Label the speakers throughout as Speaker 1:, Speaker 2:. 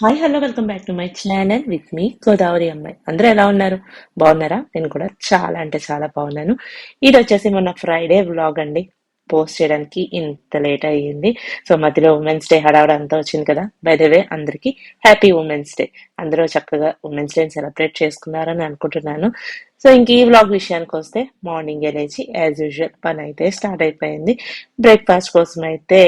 Speaker 1: Hi hello welcome back to my channel with me Godavari అమ్మాయి అందరూ ఎలా ఉన్నారు? బాగున్నారా? నేను కూడా చాలా అంటే చాలా బాగున్నాను. ఇది వచ్చేసి మొన్న ఫ్రైడే వ్లాగ్ అండి. పోస్ట్ చేయడానికి ఇంత లేట్ అయ్యింది. సో మధ్యలో ఉమెన్స్ డే హడావడ అంతా వచ్చింది కదా. బై ద వే అందరికి హ్యాపీ ఉమెన్స్ డే అందరూ చక్కగా ఉమెన్స్ డే సెలబ్రేట్ చేసుకున్నారని అనుకుంటున్నాను. సో ఇంక ఈ వ్లాగ్ విషయానికి వస్తే మార్నింగ్ లేచి యాజ్ యూజువల్ పని అయితే స్టార్ట్ అయిపోయింది. బ్రేక్ఫాస్ట్ కోసం అయితే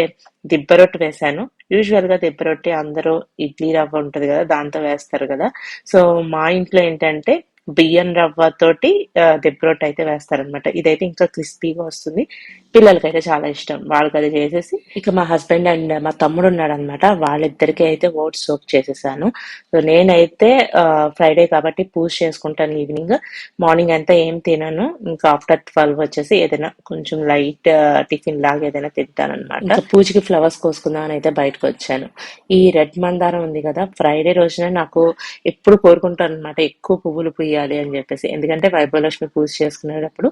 Speaker 1: దిబ్బ రొట్టె వేశాను. యూజువల్గా దిబ్బ రొట్టె అందరూ ఇడ్లీ రవ్వ ఉంటుంది కదా దాంతో వేస్తారు కదా. సో మా ఇంట్లో ఏంటంటే బియ్యం రవ్వ తోటి ఆ, అయితే వేస్తారనమాట ఇదైతే ఇంకా క్రిస్పీగా వస్తుంది. పిల్లలకైతే చాలా ఇష్టం. వాళ్ళకి అది చేసేసి ఇక మా హస్బెండ్ అండ్ మా తమ్ముడు ఉన్నాడు అనమాట వాళ్ళిద్దరికి అయితే ఓట్స్ సోక్ చేసేసాను. సో నేనైతే ఫ్రైడే కాబట్టి పూజ చేసుకుంటాను ఈవినింగ్. మార్నింగ్ అంతా ఏం తినను. ఇంకా ఆఫ్టర్ ట్వెల్వ్ వచ్చేసి ఏదైనా కొంచెం లైట్ టిఫిన్ లాగా ఏదైనా తింటాను అనమాట పూజకి ఫ్లవర్స్ కోసుకుందాం అని అయితే బయటకు వచ్చాను. ఈ రెడ్ మందారం ఉంది కదా ఫ్రైడే రోజున నాకు ఎప్పుడు కోరుకుంటాను అనమాట ఎక్కువ పువ్వులు చేయాలి అని చెప్పేసి. ఎందుకంటే వైభవలక్ష్మి పూజ చేసుకునేటప్పుడు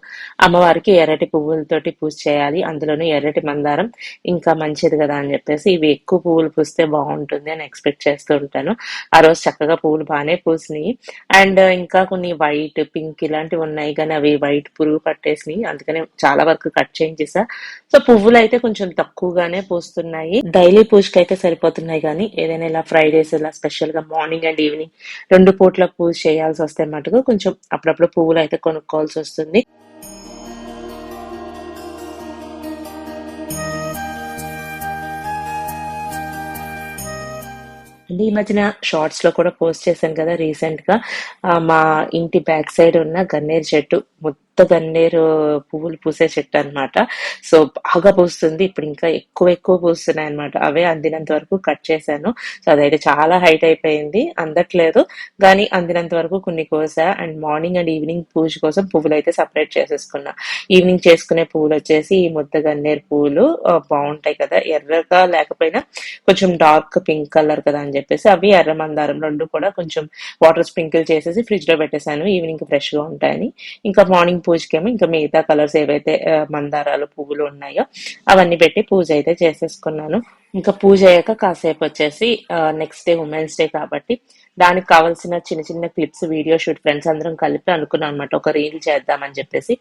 Speaker 1: అమ్మవారికి ఎర్రటి పువ్వులతోటి పూజ చేయాలి. అందులోనూ ఎర్రటి మందారం ఇంకా మంచిది కదా అని చెప్పేసి ఇవి ఎక్కువ పువ్వులు పూస్తే బాగుంటుంది అని ఎక్స్పెక్ట్ చేస్తూ ఉంటాను. ఆ రోజు చక్కగా పువ్వులు బాగానే పూసినాయి. అండ్ ఇంకా కొన్ని వైట్ పింక్ ఇలాంటివి ఉన్నాయి. కానీ అవి వైట్ పురుగు పట్టేసినాయి. అందుకనే చాలా వరకు కట్ చేయించేసా సో పువ్వులు అయితే కొంచెం తక్కువగానే పూస్తున్నాయి. డైలీ పూజకి అయితే సరిపోతున్నాయి కానీ ఏదైనా ఇలా ఫ్రైడేస్ ఇలా స్పెషల్గా మార్నింగ్ అండ్ ఈవినింగ్ రెండు పూట్ల పూజ చేయాల్సి వస్తే మాట మటుకు కొంచెం అప్పుడప్పుడు పువ్వులు అయితే కొనుక్కోవాల్సి వస్తుంది. ఈ మధ్యన షార్ట్స్లో కూడా పోస్ట్ చేశాను కదా రీసెంట్గా మా ఇంటి బ్యాక్ సైడ్ ఉన్న గన్నేరు చెట్టు మొత్తం గన్నేరు పువ్వులు పూసే చెట్టు అన్నమాట. సో బాగా పూస్తుంది. ఇప్పుడు ఇంకా ఎక్కువ ఎక్కువ పూస్తున్నాయి అన్నమాట. అవే అందినంత వరకు కట్ చేశాను. సో అదైతే చాలా హైట్ అయిపోయింది. అందట్లేదు. కానీ అందినంత వరకు కొన్ని కోసా. అండ్ మార్నింగ్ అండ్ ఈవినింగ్ పూజ కోసం పువ్వులు అయితే సపరేట్ చేసేసుకున్నా. ఈవినింగ్ చేసుకునే పువ్వులు వచ్చేసి ఈ ముద్ద గన్నేరు పువ్వులు బాగుంటాయి కదా. ఎర్రగా లేకపోయినా కొంచెం డార్క్ పింక్ కలర్ కదా అని చెప్పేసి అవి ఎర్ర మందారం రెండు కూడా కొంచెం వాటర్ స్ప్రింకిల్ చేసేసి ఫ్రిడ్జ్లో పెట్టేశాను. ఈవినింగ్ ఫ్రెష్గా ఉంటాయని. ఇంకా మార్నింగ్ పూజకేమో ఇంకా మిగతా కలర్స్ ఏవైతే మందారాలు పువ్వులు ఉన్నాయో అవన్నీ పెట్టి పూజ అయితే చేసేసుకున్నాను. ఇంకా పూజ అయ్యాక కాసేపు వచ్చేసి నెక్స్ట్ డే ఉమెన్స్ డే కాబట్టి దానికి కావాల్సిన చిన్న చిన్న క్లిప్స్ వీడియో షూట్ ఫ్రెండ్స్ అందరం కలిపి అనుకున్నాం అనమాట ఒక రీల్ చేద్దామని చెప్పేసి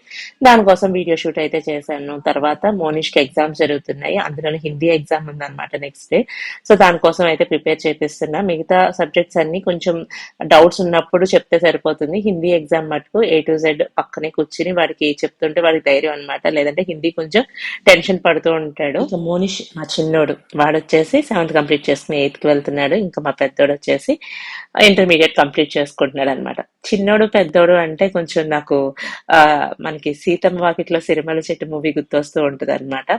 Speaker 1: దానికోసం వీడియో షూట్ అయితే చేశాను. తర్వాత మోనిష్కి ఎగ్జామ్స్ జరుగుతున్నాయి. అందులోనే హిందీ ఎగ్జామ్ ఉందన్నమాట నెక్స్ట్ డే సో దానికోసం అయితే ప్రిపేర్ చేపిస్తున్నా. మిగతా సబ్జెక్ట్స్ అన్ని కొంచెం డౌట్స్ ఉన్నప్పుడు చెప్తే సరిపోతుంది. హిందీ ఎగ్జామ్ మటుకు ఏ టు జెడ్ పక్కనే కూర్చుని వాడికి చెప్తుంటే వాడికి ధైర్యం అనమాట లేదంటే హిందీ కొంచెం టెన్షన్ పడుతూ ఉంటాడు. మోనిష్ మా చిన్నోడు. వాడు వచ్చేసి సెవెంత్ కంప్లీట్ చేసుకుని ఎయిత్కి వెళ్తున్నాడు. ఇంకా మా పెద్దోడు వచ్చేసి ఇంటర్మీడియట్ కంప్లీట్ చేసుకుంటున్నాడు అనమాట చిన్నోడు పెద్దోడు అంటే కొంచెం నాకు ఆ మనకి సీతమ్మ వాకిట్లో సిరిమల చెట్టు మూవీ గుర్తొస్తూ ఉంటుంది అనమాట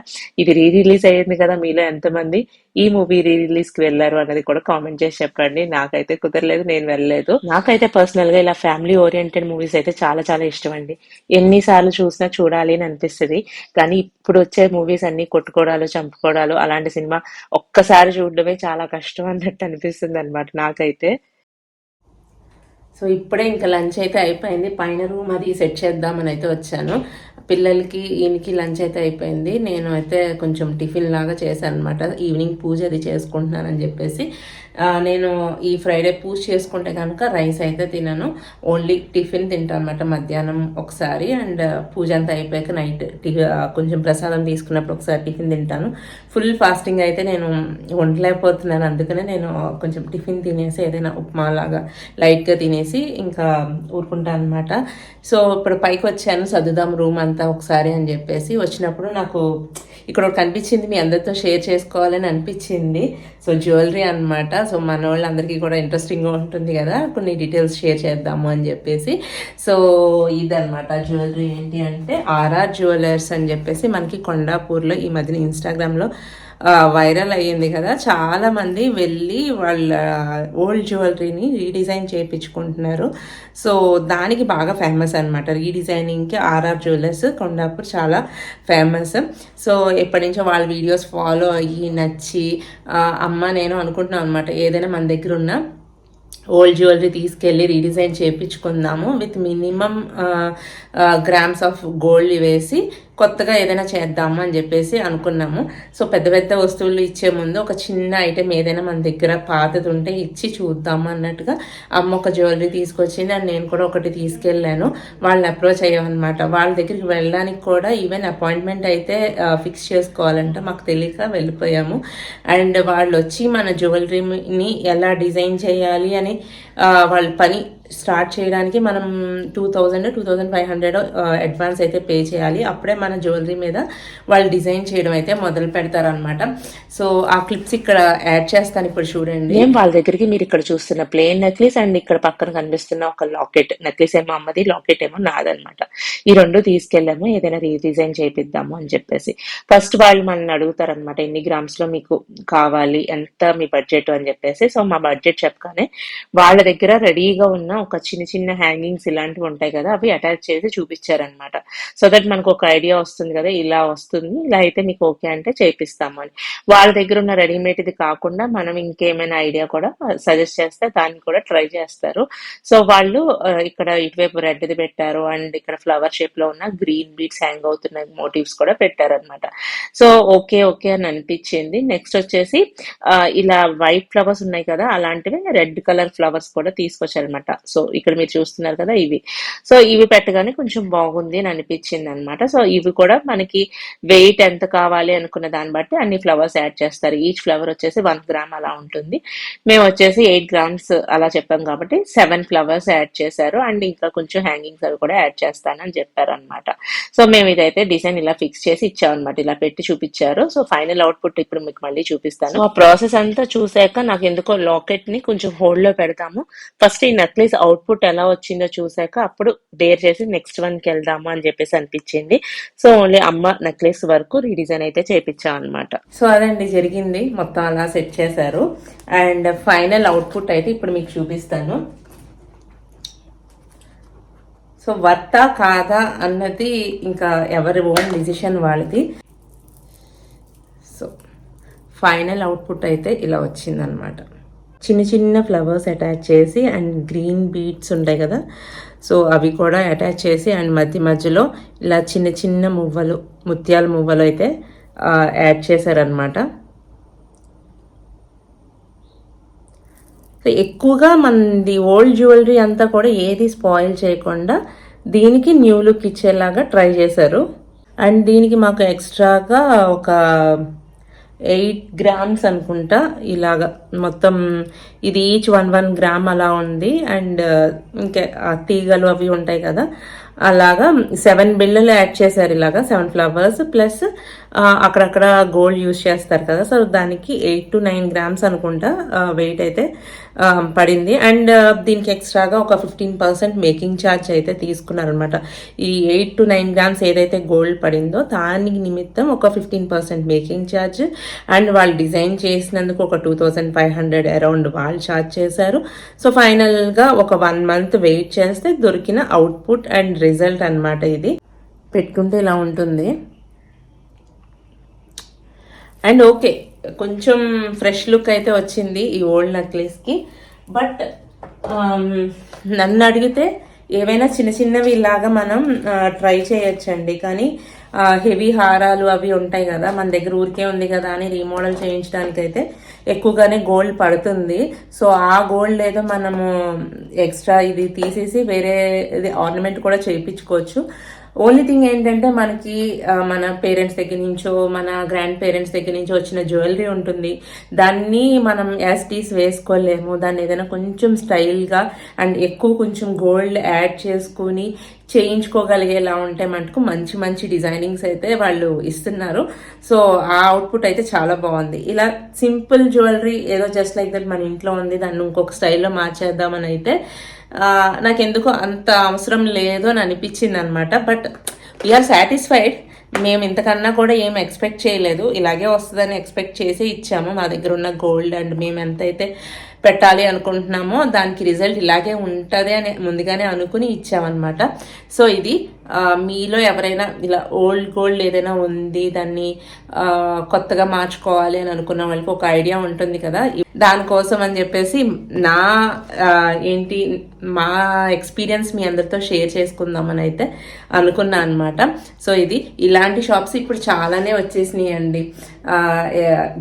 Speaker 1: ఇది రీ రిలీజ్ అయ్యింది కదా మీలో ఎంతమంది? ఈ మూవీ రీ రిలీజ్కి వెళ్ళారు అనేది కూడా కామెంట్ చేసి చెప్పండి. నాకైతే కుదరలేదు నేను వెళ్ళలేదు. నాకైతే పర్సనల్గా ఇలా ఫ్యామిలీ ఓరియంటెడ్ మూవీస్ అయితే చాలా చాలా ఇష్టం అండి. ఎన్నిసార్లు చూసినా చూడాలి అని అనిపిస్తుంది. కానీ ఇప్పుడు వచ్చే మూవీస్ అన్ని కొట్టుకోవడాలు చంపుకోవడాలు అలాంటి సినిమా ఒక్కసారి చూడడమే చాలా కష్టం అన్నట్టు అనిపిస్తుంది అనమాట నాకైతే. సో ఇప్పుడే ఇంకా లంచ్ అయితే అయిపోయింది. పైన రూమ్ అది సెట్ చేద్దామని అయితే వచ్చాను. పిల్లలకి ఈయనకి లంచ్ అయితే అయిపోయింది. నేను అయితే కొంచెం టిఫిన్ లాగా చేశాను అనమాట ఈవినింగ్ పూజ అది చేసుకుంటున్నానని చెప్పేసి నేను ఈ ఫ్రైడే పూజ చేసుకుంటే కనుక రైస్ అయితే తినను. ఓన్లీ టిఫిన్ తింటాను అనమాట మధ్యాహ్నం ఒకసారి. అండ్ పూజ అంతా అయిపోయాక నైట్ కొంచెం ప్రసాదం తీసుకున్నప్పుడు ఒకసారి టిఫిన్ తింటాను. ఫుల్ ఫాస్టింగ్ అయితే నేను ఉండలేకపోతున్నాను అందుకనే నేను కొంచెం టిఫిన్ తినేసి ఏదైనా ఉప్మా లాగా లైట్గా తినేసి ఇంకా ఊరుకుంటాను అనమాట సో ఇప్పుడు పైకి వచ్చాను. సర్దుదాం రూమ్ అంతా ఒకసారి అని చెప్పేసి వచ్చినప్పుడు నాకు ఇక్కడ ఒకటి కనిపించింది మీ అందరితో షేర్ చేసుకోవాలని అనిపించింది. సో జ్యువెలరీ అన్నమాట. సో మన వాళ్ళందరికీ కూడా ఇంట్రెస్టింగ్గా ఉంటుంది కదా. కొన్ని డీటెయిల్స్ షేర్ చేద్దాము అని చెప్పేసి. సో ఇదనమాట జ్యువెలరీ ఏంటి అంటే ఆర్ఆర్ జ్యువెలర్స్ అని చెప్పేసి మనకి కొండాపూర్లో ఈ మధ్యన ఇన్స్టాగ్రామ్లో వైరల్ అయ్యింది కదా. చాలామంది వెళ్ళి వాళ్ళ ఓల్డ్ జ్యువెలరీని రీడిజైన్ చేయించుకుంటున్నారు. సో దానికి బాగా ఫేమస్ అనమాట రీడిజైనింగ్కి ఆర్ఆర్ జ్యువెలర్స్ కొండాపూర్ చాలా ఫేమస్. సో ఎప్పటి నుంచో వాళ్ళ వీడియోస్ ఫాలో అయ్యి నచ్చి అమ్మ నేను అనుకుంటున్నాను అనమాట ఏదైనా మన దగ్గర ఉన్న ఓల్డ్ జ్యువెలరీ తీసుకెళ్ళి redesign చేయించుకుందాము. With minimum grams of gold వేసి
Speaker 2: కొత్తగా ఏదైనా చేద్దాము అని చెప్పేసి అనుకున్నాము. సో పెద్ద పెద్ద వస్తువులు ఇచ్చే ముందు ఒక చిన్న ఐటెం ఏదైనా మన దగ్గర పాతది ఉంటే ఇచ్చి చూద్దాము అన్నట్టుగా అమ్మ ఒక జ్యువెలరీ తీసుకొచ్చింది. అండ్ నేను కూడా ఒకటి తీసుకెళ్ళాను. వాళ్ళని అప్రోచ్ అయ్యామన్నమాట. వాళ్ళ దగ్గరికి వెళ్ళడానికి కూడా ఈవెన్ అపాయింట్మెంట్ అయితే ఫిక్స్ చేసుకోవాలంట మాకు తెలియక వెళ్ళిపోయాము. అండ్ వాళ్ళు వచ్చి మన జ్యువెలరీని ఎలా డిజైన్ చేయాలి అని వాళ్ళ పని స్టార్ట్ చేయడానికి మనం two thousand two thousand five hundred advance అయితే పే చేయాలి. అప్పుడే మన జ్యువెలరీ మీద వాళ్ళు డిజైన్ చేయడం అయితే మొదలు పెడతారనమాట సో ఆ క్లిప్స్ ఇక్కడ యాడ్ చేస్తాను ఇప్పుడు చూడండి.
Speaker 1: నేను వాళ్ళ దగ్గరికి మీరు ఇక్కడ చూస్తున్న ప్లేన్ నెక్లెస్ అండ్ ఇక్కడ పక్కన కనిపిస్తున్న ఒక లాకెట్ నెక్లెస్ ఏమో అమ్మది లాకెట్ ఏమో నాదనమాట ఈ రెండు తీసుకెళ్ళాము ఏదైనా రీడిజైన్ చేపిద్దాము అని చెప్పేసి. ఫస్ట్ వాళ్ళు మనల్ని అడుగుతారనమాట ఎన్ని గ్రామ్స్లో మీకు కావాలి ఎంత మీ బడ్జెట్ అని చెప్పేసి. సో మా బడ్జెట్ చెప్పగానే వాళ్ళ దగ్గర రెడీగా ఉన్న ఒక చిన్న చిన్న హ్యాంగింగ్స్ ఇలాంటివి ఉంటాయి కదా అవి అటాచ్ చేసి చూపించారనమాట. సో దట్ మనకు ఒక ఐడియా వస్తుంది కదా ఇలా వస్తుంది ఇలా అయితే మీకు ఓకే అంటే చేపిస్తాము అని. వాళ్ళ దగ్గర ఉన్న రెడీమేడ్ ఇది కాకుండా మనం ఇంకేమైనా ఐడియా కూడా సజెస్ట్ చేస్తే దాన్ని కూడా ట్రై చేస్తారు. సో వాళ్ళు ఇక్కడ ఇటువైపు రెడ్ ది పెట్టారు అండ్ ఇక్కడ ఫ్లవర్ షేప్లో ఉన్న గ్రీన్ బీట్స్ హ్యాంగ్ అవుతున్న మోటివ్స్ కూడా పెట్టారనమాట. సో ఓకే ఓకే అని అనిపించింది. నెక్స్ట్ వచ్చేసి ఇలా వైట్ ఫ్లవర్స్ ఉన్నాయి కదా అలాంటివి రెడ్ కలర్ ఫ్లవర్స్ కూడా తీసుకొచ్చారనమాట. సో ఇక్కడ మీరు చూస్తున్నారు కదా ఇవి. సో ఇవి పెట్టగానే కొంచెం బాగుంది అని అనిపించింది అనమాట సో ఇవి కూడా మనకి వెయిట్ ఎంత కావాలి అనుకున్న దాన్ని బట్టి అన్ని ఫ్లవర్స్ యాడ్ చేస్తారు. ఈచ్ ఫ్లవర్ వచ్చేసి వన్ గ్రామ్ అలా ఉంటుంది. మేము వచ్చేసి ఎయిట్ గ్రామ్స్ అలా చెప్పాం కాబట్టి సెవెన్ ఫ్లవర్స్ యాడ్ చేశారు. అండ్ ఇంకా కొంచెం హ్యాంగింగ్స్ అవి కూడా యాడ్ చేస్తానని చెప్పారు అనమాట సో మేము ఇదైతే డిజైన్ ఇలా ఫిక్స్ చేసి ఇచ్చాం అనమాట ఇలా పెట్టి చూపించారు. సో ఫైనల్ అవుట్పుట్ ఇప్పుడు మీకు మళ్ళీ చూపిస్తాను. ఆ ప్రాసెస్ అంతా చూసాక నాకు ఎందుకో లాకెట్ని కొంచెం హోల్డ్లో పెడతాము. ఫస్ట్ ఈ నెక్లెస్ అవుట్పుట్ ఎలా వచ్చిందో చూసాక అప్పుడు డేర్ చేసి నెక్స్ట్ వన్కి అని చెప్పేసి అనిపించింది. సో ఓన్లీ అమ్మ నెక్లెస్ వరకు రీడిజైన్ అయితే చేపించాం అనమాట
Speaker 2: సో అదండి జరిగింది. మొత్తం అలా సెట్ చేశారు. అండ్ ఫైనల్ అవుట్పుట్ అయితే ఇప్పుడు మీకు చూపిస్తాను. సో వర్తా కాదా అన్నది ఇంకా ఎవరి ఓన్ డిసిషన్ వాళ్ళది. సో ఫైనల్ అవుట్పుట్ అయితే ఇలా వచ్చిందనమాట చిన్న చిన్న ఫ్లవర్స్ అటాచ్ చేసి అండ్ గ్రీన్ బీట్స్ ఉంటాయి కదా. సో అవి కూడా అటాచ్ చేసి అండ్ మధ్య మధ్యలో ఇలా చిన్న చిన్న మువ్వలు ముత్యాల మువ్వలు అయితే యాడ్ చేశారనమాట సో ఎక్కువగా మనది ఓల్డ్ జ్యువెలరీ అంతా కూడా ఏది స్పాయిల్ చేయకుండా దీనికి న్యూ లుక్ ఇచ్చేలాగా ట్రై చేశారు. అండ్ దీనికి మాకు ఎక్స్ట్రాగా ఒక ఎయిట్ గ్రామ్స్ అనుకుంటా. ఇలాగా మొత్తం ఇది ఈచ్ వన్ వన్ గ్రామ్ అలా ఉంది. అండ్ uh, ఇంకా తీగలు అవి ఉంటాయి కదా. అలాగా సెవెన్ బిళ్ళలు యాడ్ చేశారు ఇలాగా సెవెన్ ఫ్లవర్స్ ప్లస్ అక్కడక్కడ గోల్డ్ యూస్ చేస్తారు కదా. సో దానికి ఎయిట్ టు నైన్ గ్రామ్స్ అనుకుంటా వెయిట్ అయితే. పడింది. అండ్ దీనికి ఎక్స్ట్రాగా ఒక ఫిఫ్టీన్ పర్సెంట్ మేకింగ్ ఛార్జ్ అయితే తీసుకున్నారనమాట ఈ ఎయిట్ టు నైన్ గ్రామ్స్ ఏదైతే గోల్డ్ పడిందో దానికి నిమిత్తం ఒక fifteen percent making charge. And వాళ్ళు డిజైన్ చేసినందుకు ఒక two thousand five hundred around వాళ్ళు ఛార్జ్ చేశారు. సో ఫైనల్గా ఒక వన్ మంత్ వెయిట్ చేస్తే దొరికిన అవుట్పుట్ అండ్ రిజల్ట్ అన్నమాట ఇది. పెట్టుకుంటే ఇలా ఉంటుంది. And okay. కొంచెం ఫ్రెష్ లుక్ అయితే వచ్చింది ఈ ఓల్డ్ నెక్లెస్కి బట్ um, నన్ను అడిగితే ఏవైనా చిన్న చిన్నవి ఇలాగా మనం ట్రై చేయొచ్చండి. కానీ హెవీ హారాలు అవి ఉంటాయి కదా మన దగ్గర ఊరికే ఉంది కదా అని రీమోడల్ చేయించడానికైతే ఎక్కువగానే గోల్డ్ పడుతుంది. సో ఆ గోల్డ్ ఏదో మనము ఎక్స్ట్రా ఇది తీసేసి వేరే ఇది ఆర్నమెంట్ కూడా చేయించుకోవచ్చు. ఓన్లీ థింగ్ ఏంటంటే మనకి మన పేరెంట్స్ దగ్గర నుంచో మన గ్రాండ్ పేరెంట్స్ దగ్గర నుంచో వచ్చిన జ్యువెలరీ ఉంటుంది. దాన్ని మనం యాజ్ వేసుకోలేము. దాన్ని ఏదైనా కొంచెం స్టైల్గా అండ్ ఎక్కువ కొంచెం గోల్డ్ యాడ్ చేసుకుని చేయించుకోగలిగేలా ఉంటే మటుకు మంచి మంచి డిజైనింగ్స్ అయితే వాళ్ళు ఇస్తున్నారు. సో ఆ అవుట్పుట్ అయితే చాలా బాగుంది. ఇలా సింపుల్ జ్యువెలరీ ఏదో జస్ట్ లైక్ దట్ మన ఇంట్లో ఉంది. దాన్ని ఇంకొక స్టైల్లో మార్చేద్దామని అయితే నాకు ఎందుకో అంత అవసరం లేదు అని అనిపించింది అనమాట బట్ వీఆర్ సాటిస్ఫైడ్ మేము ఇంతకన్నా కూడా ఏం ఎక్స్పెక్ట్ చేయలేదు. ఇలాగే వస్తుందని ఎక్స్పెక్ట్ చేసి ఇచ్చాము. మా దగ్గర ఉన్న గోల్డ్ అండ్ మేము ఎంతైతే పెట్టాలి అనుకుంటున్నామో దానికి రిజల్ట్ ఇలాగే ఉంటుంది అని ముందుగానే అనుకుని ఇచ్చామన్నమాట. సో ఇది మీలో ఎవరైనా ఇలా ఓల్డ్ గోల్డ్ ఏదైనా ఉంది దాన్ని కొత్తగా మార్చుకోవాలి అని అనుకున్న వాళ్ళకి ఒక ఐడియా ఉంటుంది కదా. దానికోసం అని చెప్పేసి నా ఏంటి మా ఎక్స్పీరియన్స్ మీ అందరితో షేర్ చేసుకుందామని అయితే అనుకున్నా అనమాట సో ఇది ఇలాంటి షాప్స్ ఇప్పుడు చాలానే వచ్చేసినాయి అండి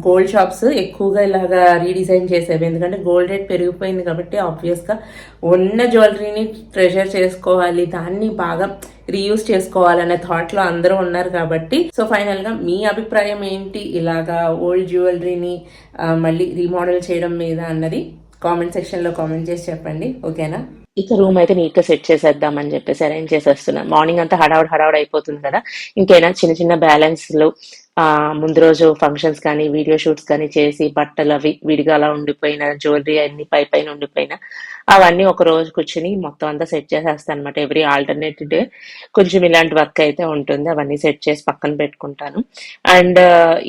Speaker 2: గోల్డ్ షాప్స్ ఎక్కువగా ఇలాగా రీడిజైన్ చేసేవి. ఎందుకంటే గోల్డ్ రేట్ పెరిగిపోయింది కాబట్టి ఆబ్వియస్గా ఉన్న జ్యువెలరీని ట్రెజర్ చేసుకోవాలి దాన్ని బాగా రీయూస్ చేసుకోవాలనే థాట్లో అందరూ ఉన్నారు కాబట్టి సో ఫైనల్గా మీ అభిప్రాయం ఏంటి? ఇలాగా ఓల్డ్ జ్యువెలరీని మళ్ళీ రీమోడల్ చేయడం మీద అన్నది కామెంట్ సెక్షన్లో కామెంట్ చేసి చెప్పండి ఓకేనా
Speaker 1: ఇక రూమ్ అయితే నీట్గా సెట్ చేసేద్దామని చెప్పేసి అరేంజ్ చేసేస్తున్నాను మార్నింగ్ అంతా హడావుడ్ హడావుడ్ అయిపోతుంది కదా. ఇంకైనా చిన్న చిన్న బ్యాలెన్స్లు ముందు రోజు ఫంక్షన్స్ కానీ వీడియో షూట్స్ కానీ చేసి బట్టలు అవి విడిగా అలా ఉండిపోయిన జ్యువెలరీ అన్ని పై పైన ఉండిపోయిన అవన్నీ ఒక రోజు కూర్చుని మొత్తం అంతా సెట్ చేసేస్తాను అనమాట ఎవ్రీ ఆల్టర్నేట్ డే కొంచెం ఇలాంటి వర్క్ అయితే ఉంటుంది. అవన్నీ సెట్ చేసి పక్కన పెట్టుకుంటాను. అండ్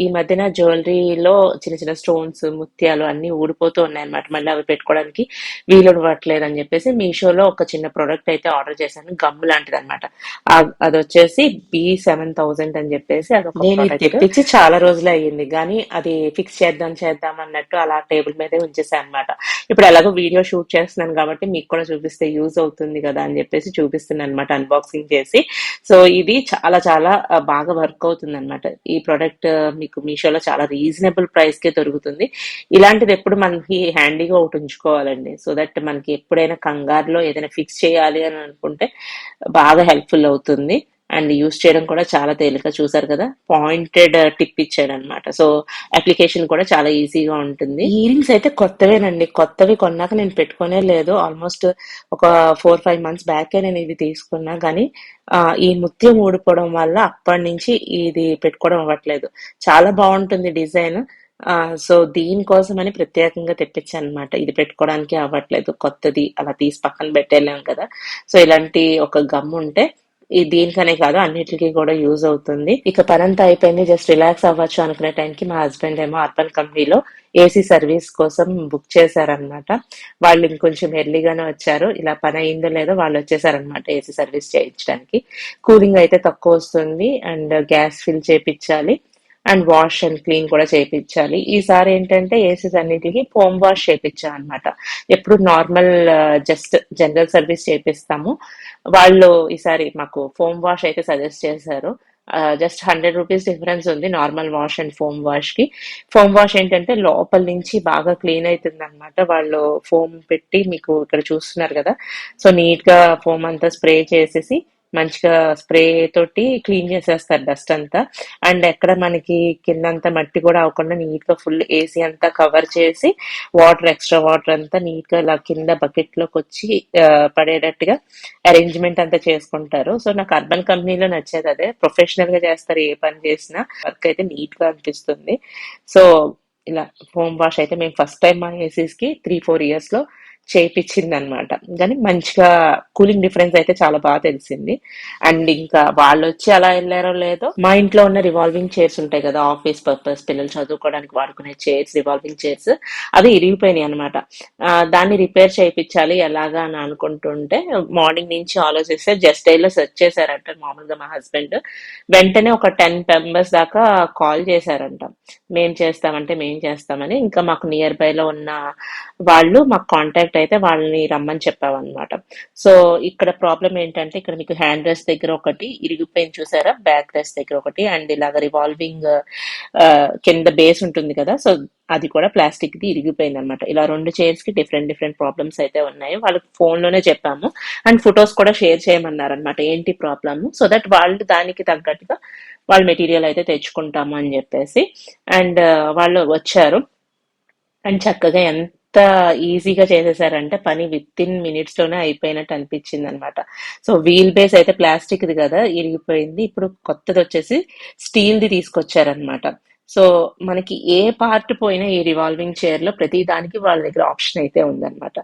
Speaker 1: ఈ మధ్యన జ్యువెలరీలో చిన్న చిన్న స్టోన్స్ ముత్యాలు అన్ని ఊడిపోతూ ఉన్నాయి అనమాట మళ్ళీ అవి పెట్టుకోవడానికి వీలు ఇవ్వట్లేదు అని చెప్పేసి మీషోలో ఒక చిన్న ప్రోడక్ట్ అయితే ఆర్డర్ చేశాను. గమ్ లాంటిది అనమాట అది వచ్చేసి బి సెవెన్ థౌసండ్ అని చెప్పేసి అది ఇచ్చి చాలా రోజులు అయ్యింది. కానీ అది ఫిక్స్ చేద్దాం చేద్దాం అన్నట్టు అలా టేబుల్ మీదే ఉంచేసాను అనమాట ఇప్పుడు ఎలాగో వీడియో షూట్ చేస్తున్నాను కాబట్టి మీకు కూడా చూపిస్తే యూజ్ అవుతుంది కదా అని చెప్పేసి చూపిస్తున్నాను అనమాట అన్బాక్సింగ్ చేసి. సో ఇది చాలా చాలా బాగా వర్క్ అవుతుంది అనమాట ఈ ప్రోడక్ట్ మీకు మీషోలో చాలా రీజనబుల్ ప్రైస్ కే దొరుకుతుంది. ఇలాంటిది ఎప్పుడు మనకి హ్యాండీగా ఒకటి ఉంచుకోవాలండి. సో దట్ మనకి ఎప్పుడైనా కంగారులో ఏదైనా ఫిక్స్ చేయాలి అని అనుకుంటే బాగా హెల్ప్ఫుల్ అవుతుంది. అండ్ యూస్ చేయడం కూడా చాలా తేలిక చూసారు కదా. పాయింటెడ్ టిప్ ఇచ్చాడు అనమాట సో అప్లికేషన్ కూడా చాలా ఈజీగా ఉంటుంది. ఇయరింగ్స్ అయితే కొత్తవేనండి. కొత్తవి కొన్నాక నేను పెట్టుకునే లేదు. ఆల్మోస్ట్ ఒక ఫోర్ ఫైవ్ మంత్స్ బ్యాకే నేను ఇది తీసుకున్నా. కానీ ఈ ముత్యం ఊడిపోవడం వల్ల అప్పటి నుంచి ఇది పెట్టుకోవడం అవ్వట్లేదు. చాలా బాగుంటుంది డిజైన్. సో సో దీనికోసమని ప్రత్యేకంగా తెప్పించాను అనమాట ఇది పెట్టుకోవడానికి అవ్వట్లేదు. కొత్తది అలా తీసి పక్కన పెట్టేలాం కదా. సో ఇలాంటి ఒక గమ్ ఉంటే దీనికనే కాదు అన్నిటికీ కూడా యూజ్ అవుతుంది. ఇక పనంతా అయిపోయింది జస్ట్ రిలాక్స్ అవ్వచ్చు అనుకునే టైంకి మా హస్బెండ్ ఏమో అర్బన్ కంపెనీలో ఏసీ సర్వీస్ కోసం బుక్ చేశారనమాట వాళ్ళు ఇంకొంచెం ఎర్లీగానే వచ్చారు. ఇలా పని అయిందో లేదో వాళ్ళు వచ్చేసారనమాట ఏసీ సర్వీస్ చేయించడానికి. కూలింగ్ అయితే తక్కువ వస్తుంది. అండ్ గ్యాస్ ఫిల్ చేపించాలి. అండ్ వాష్ అండ్ క్లీన్ కూడా చేయించాలి ఈసారి ఏంటంటే ఏసీస్ అన్నిటికీ ఫోమ్ వాష్ చేయించాం అనమాట ఎప్పుడు నార్మల్ జస్ట్ జనరల్ సర్వీస్ చేపిస్తాము. వాళ్ళు ఈసారి మాకు ఫోమ్ వాష్ అయితే సజెస్ట్ చేశారు. జస్ట్ హండ్రెడ్ రూపీస్ డిఫరెన్స్ ఉంది నార్మల్ వాష్ అండ్ ఫోమ్ వాష్కి. ఫోమ్ వాష్ ఏంటంటే లోపల నుంచి బాగా క్లీన్ అవుతుంది అనమాట వాళ్ళు ఫోమ్ పెట్టి మీకు ఇక్కడ చూస్తున్నారు కదా. సో నీట్గా ఫోమ్ అంతా స్ప్రే చేసేసి మంచిగా స్ప్రే తోటి క్లీన్ చేసేస్తారు డస్ట్ అంతా. అండ్ ఎక్కడ మనకి కిందంతా మట్టి కూడా అవ్వకుండా నీట్గా ఫుల్ ఏసీ అంతా కవర్ చేసి వాటర్ ఎక్స్ట్రా వాటర్ అంతా నీట్గా ఇలా కింద బకెట్లోకి వచ్చి పడేటట్టుగా అరేంజ్మెంట్ అంతా చేసుకుంటారు. సో నాకు అర్బన్ కంపెనీలో నచ్చేది అదే. ప్రొఫెషనల్గా చేస్తారు ఏ పని చేసినా. వర్క్ అయితే నీట్గా అనిపిస్తుంది. సో ఇలా హోమ్ వాష్ అయితే మేము ఫస్ట్ టైం మా ఏసీస్కి త్రీ ఫోర్ ఇయర్స్లో చేయించింది అనమాట కానీ మంచిగా కూలింగ్ డిఫరెన్స్ అయితే చాలా బాగా తెలిసింది. అండ్ ఇంకా వాళ్ళు వచ్చి అలా వెళ్ళారో లేదో మా ఇంట్లో ఉన్న రివాల్వింగ్ చైర్స్ ఉంటాయి కదా ఆఫీస్ పర్పస్ పిల్లలు చదువుకోవడానికి వాడుకునే చైర్స్ రివాల్వింగ్ చైర్స్ అవి ఇరిగిపోయినాయి అనమాట. దాన్ని రిపేర్ చేయించాలి ఎలాగా అని అనుకుంటుంటే మార్నింగ్ నుంచి ఆలోచిస్తే జస్ట్ డైలో సెర్చ్ చేశారంట మామూలుగా మా హస్బెండ్. వెంటనే ఒక టెన్ మెంబర్స్ దాకా కాల్ చేశారంట. మేం చేస్తామంటే మేం చేస్తామని. ఇంకా మాకు నియర్ బై లో ఉన్న వాళ్ళు మాకు కాంటాక్ట్ అయితే వాళ్ళని రమ్మని చెప్పామన్నమాట సో ఇక్కడ ప్రాబ్లం ఏంటంటే ఇక్కడ మీకు హ్యాండ్ రెస్ట్ దగ్గర ఒకటి ఇరిగిపోయింది చూసారా? బ్యాక్ రెస్ట్ దగ్గర ఒకటి అండ్ ఇలాగ రివాల్వింగ్ కింద బేస్ ఉంటుంది కదా? సో అది కూడా ప్లాస్టిక్ ది ఇరిగిపోయింది అనమాట ఇలా రెండు చైర్స్కి డిఫరెంట్ డిఫరెంట్ ప్రాబ్లమ్స్ అయితే ఉన్నాయి. వాళ్ళకి ఫోన్లోనే చెప్పాము. అండ్ ఫొటోస్ కూడా షేర్ చేయమన్నారు అనమాట ఏంటి ప్రాబ్లమ్? సో దట్ వాళ్ళు దానికి తగ్గట్టుగా వాళ్ళ మెటీరియల్ అయితే తెచ్చుకుంటాము అని చెప్పేసి. అండ్ వాళ్ళు వచ్చారు. అండ్ చక్కగా ఎంత ఎంత ఈజీగా చేసేసారంటే పని విత్ ఇన్ మినిట్స్లోనే అయిపోయినట్టు అనిపించింది అనమాట సో వీల్ బేస్ అయితే ప్లాస్టిక్ ది కదా ఇరిగిపోయింది. ఇప్పుడు కొత్తది వచ్చేసి స్టీల్ ది తీసుకొచ్చారనమాట. సో మనకి ఏ పార్ట్ పోయినా ఈ రివాల్వింగ్ చైర్లో ప్రతి దానికి వాళ్ళ దగ్గర ఆప్షన్ అయితే ఉందన్నమాట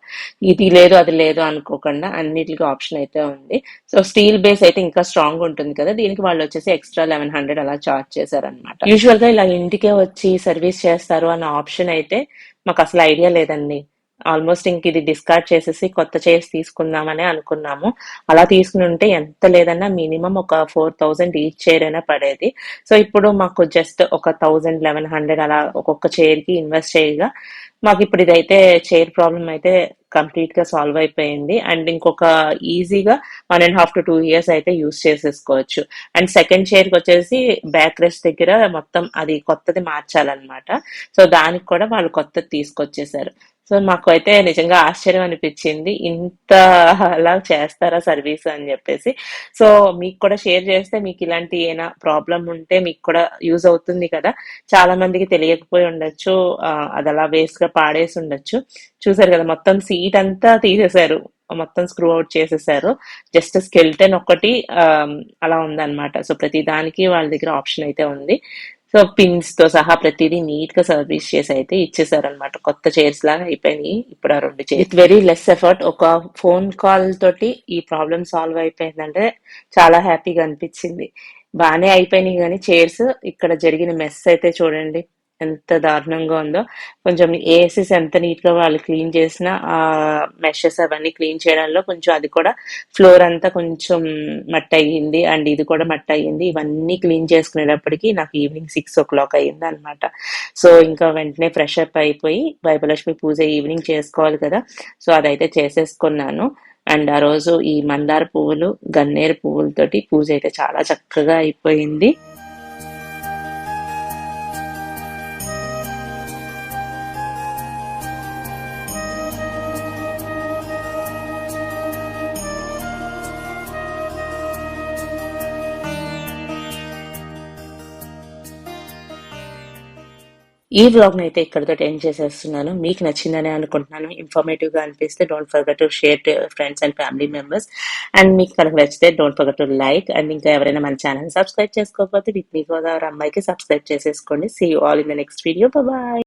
Speaker 1: ఇది లేదు అది లేదు అనుకోకుండా అన్నిటికీ ఆప్షన్ అయితే ఉంది. సో స్టీల్ బేస్ అయితే ఇంకా స్ట్రాంగ్ ఉంటుంది కదా దీనికి వాళ్ళు వచ్చేసి ఎక్స్ట్రా లెవెన్ హండ్రెడ్ అలా చార్జ్ చేశారనమాట. యూజువల్గా ఇలా ఇంటికే వచ్చి సర్వీస్ చేస్తారు అన్న ఆప్షన్ అయితే మాకు అసలు ఐడియా లేదండి. ఆల్మోస్ట్ ఇంక ఇది డిస్కార్డ్ చేసేసి కొత్త చైర్స్ తీసుకుందామని అనుకున్నాము. అలా తీసుకుని ఉంటే ఎంత లేదన్నా మినిమం ఒక ఫోర్ థౌజండ్ ఈచ్ చైర్ అయినా పడేది. సో ఇప్పుడు మాకు జస్ట్ ఒక థౌజండ్ లెవెన్ హండ్రెడ్ అలా ఒక్కొక్క చైర్కి ఇన్వెస్ట్ చేయగా మాకు ఇప్పుడు ఇదైతే చైర్ ప్రాబ్లం అయితే కంప్లీట్గా సాల్వ్ అయిపోయింది. అండ్ ఇంకొక ఈజీగా one and half to two years అయితే యూస్ చేసేసుకోవచ్చు. అండ్ సెకండ్ చైర్కి వచ్చేసి బ్యాక్ రెస్ట్ దగ్గర మొత్తం అది కొత్తది మార్చాలన్నమాట. సో దానికి కూడా వాళ్ళు కొత్తది తీసుకొచ్చేసారు. సో మాకు అయితే నిజంగా ఆశ్చర్యం అనిపించింది ఇంత అలా చేస్తారా సర్వీస్ అని చెప్పేసి. సో మీకు కూడా షేర్ చేస్తే మీకు ఇలాంటి ఏమైనా ప్రాబ్లం ఉంటే మీకు కూడా యూజ్ అవుతుంది కదా. చాలా మందికి తెలియకపోయి ఉండొచ్చు. అది అలా వేస్ట్గా పాడేసి ఉండొచ్చు. చూసారు కదా మొత్తం సీట్ అంతా తీసేశారు. మొత్తం స్క్రూ అవుట్ చేసేసారు జస్ట్ స్కెల్టన్ ఒకటి అలా ఉందన్నమాట. సో ప్రతి దానికి వాళ్ళ దగ్గర ఆప్షన్ అయితే ఉంది. సో పిన్స్తో సహా ప్రతిదీ నీట్గా సర్వీస్ చేసి అయితే ఇచ్చేసారనమాట కొత్త చైర్స్ లాగా అయిపోయినాయి. ఇప్పుడు ఆ రెండు చైర్స్. వెరీ లెస్ ఎఫర్ట్ ఒక ఫోన్ కాల్ తోటి ఈ ప్రాబ్లం సాల్వ్ అయిపోయిందంటే చాలా హ్యాపీగా అనిపించింది. బాగానే అయిపోయినాయి కానీ చైర్స్. ఇక్కడ జరిగిన మెస్ అయితే చూడండి. ఎంత దారుణంగా ఉందో. కొంచెం ఏసీస్ ఎంత నీట్గా వాళ్ళు క్లీన్ చేసినా ఆ మెషెస్ అవన్నీ క్లీన్ చేయడంలో కొంచెం అది కూడా ఫ్లోర్ అంతా కొంచెం మట్టి అయ్యింది అండ్ ఇది కూడా మట్టి అయ్యింది ఇవన్నీ క్లీన్ చేసుకునేటప్పటికి నాకు ఈవినింగ్ సిక్స్ ఓ క్లాక్ అయ్యింది అనమాట సో ఇంకా వెంటనే ఫ్రెష్ అప్ అయిపోయి వైభలక్ష్మి పూజ ఈవినింగ్ చేసుకోవాలి కదా. సో అదైతే చేసేసుకున్నాను. అండ్ ఆ రోజు ఈ మందార పువ్వులు గన్నేరు పువ్వులతోటి పూజ అయితే చాలా చక్కగా అయిపోయింది. ఈ వ్లాగ్ అయితే ఇక్కడతో ఎండ్ చేసేస్తున్నాను. మీకు నచ్చిందని అనుకుంటున్నాను. ఇన్ఫర్మేటివ్గా అనిపిస్తే don't forget to share friends and family members and మీకు కనుక నచ్చితే don't forget to like and ఇంకా ఎవరైనా మన ఛానల్ సబ్స్క్రైబ్ చేసుకోకపోతే విత్ మీ గోదావరి అమ్మాయికి సబ్స్క్రైబ్ చేసేసుకోండి. See all in the next video bye